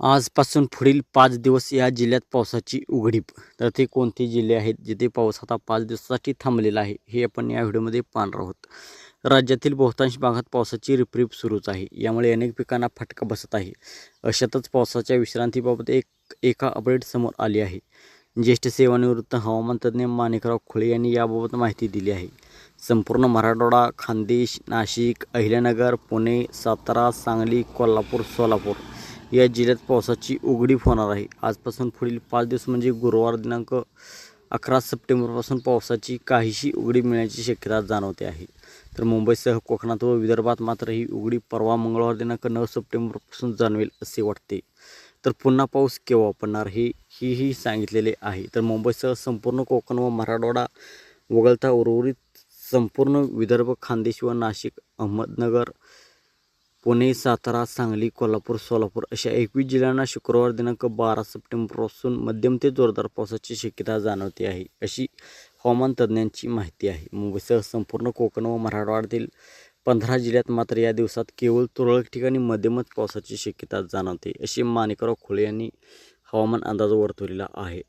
आजपासून पुढील पाच दिवस या जिल्ह्यात पावसाची उघडीप. तर ते कोणते जिल्हे आहेत जिथे पाऊस आता पाच दिवसासाठी थांबलेला आहे हे आपण या व्हिडिओमध्ये पाहणार आहोत. राज्यातील बहुतांश भागात पावसाची रिपरिप सुरूच आहे. यामुळे अनेक पिकांना फटका बसत आहे. अशातच पावसाच्या विश्रांतीबाबत एक एका अपडेट समोर आली आहे. ज्येष्ठ सेवानिवृत्त हवामान तज्ज्ञ माणिकराव खुळे यांनी याबाबत माहिती दिली आहे. संपूर्ण मराठवाडा खानदेश नाशिक अहिल्यानगर पुणे सातारा सांगली कोल्हापूर सोलापूर या जिल्ह्यात पावसाची उघडीप होणार आहे. आजपासून पुढील पाच दिवस म्हणजे गुरुवार दिनांक अकरा सप्टेंबरपासून पावसाची काहीशी उघडी मिळण्याची शक्यता जाणवते आहे. तर मुंबईसह कोकणात व विदर्भात मात्र ही उघडी परवा मंगळवार दिनांक नऊ सप्टेंबरपासून जाणवेल असे वाटते. तर पुन्हा पाऊस केव्हा पडणार हे हेही सांगितलेले आहे. तर मुंबईसह संपूर्ण कोकण व मराठवाडा वगळता उर्वरित संपूर्ण विदर्भ खानदेश व नाशिक अहमदनगर पुणे सातारा सांगली कोल्हापूर सोलापूर अशा एकवीस जिल्ह्यांना शुक्रवार दिनांक बारा सप्टेंबरपासून मध्यम ते जोरदार पावसाची शक्यता जाणवते आहे अशी हवामान तज्ज्ञांची माहिती आहे. मुंबईसह संपूर्ण कोकण व मराठवाड्यातील पंधरा जिल्ह्यात मात्र या दिवसात केवळ तुरळक ठिकाणी मध्यमच पावसाची शक्यता जाणवते अशी माणिकराव खुळे यांनी हवामान अंदाज वर्तवलेला आहे.